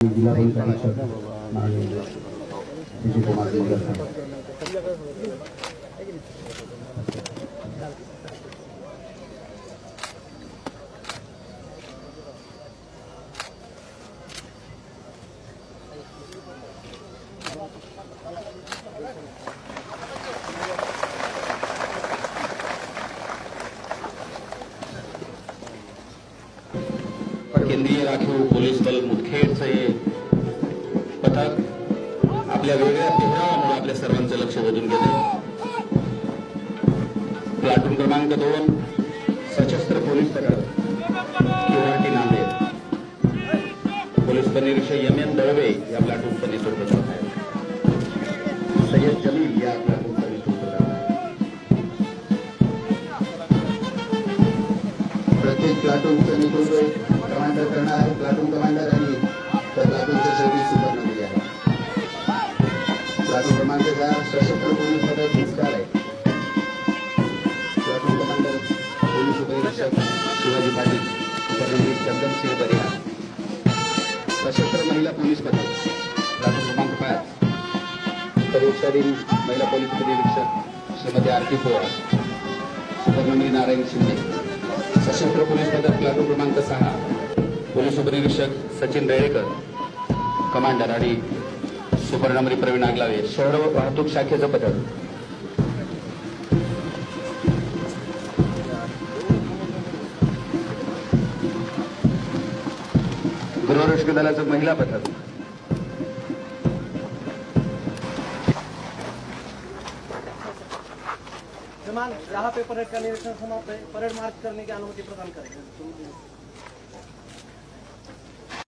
जिल्हा पोलीस अधीक्षक माननीय विजय कुमार केंद्रीय राखीव पोलीस दल मुदखेडचं हे पथक आपल्या वेगळ्या पेहरावामुळे आपल्या सर्वांचं लक्ष वेधून घेते प्लाटून क्रमांक दोन सशस्त्र पोलीस पथक किराटी नांदेड. पोलीस उपनिरीक्षक एम एन दळवे या प्लाटून नेतृत्व करत आहेत सय्यद जमील या प्लाटूनचं नेतृत्व करत आहेत प्रत्येक प्लाटूनचं नेतृत्व कमांडर करणार आहे प्लाटून कमांडर आणि त्या प्लाटूनचे शेवटी सुपरनवी आहे प्लाटून क्रमांक चार सशस्त्र पोलीस पदक मुख्यालय आहे प्लाटून कमांडर पोलीस उपनिरीक्षक शिवाजी पाटील उपनिरीक्षक सुपरनवी चंदनसिंह परिहार सशस्त्र महिला पोलीस पदक प्लाटून क्रमांक पाच. परीक्षाधीन महिला पोलीस उपनिरीक्षक श्रीमती आरती पोवार सुपरनवी नारायण शिंदे. सशस्त्र पोलीस पदक उपनिरीक्षक सचिन रेळेकर कमांडर आणि सुपर्णामरी प्रवीण आगलावे शहर वाहतूक शाखेचं पथक. गृहरक्षक दलाचं महिला पथक. विमान यहाँ पे परेड का निरीक्षण समाप्त है परेड मार्च करने की अनुमति प्रदान करेंगे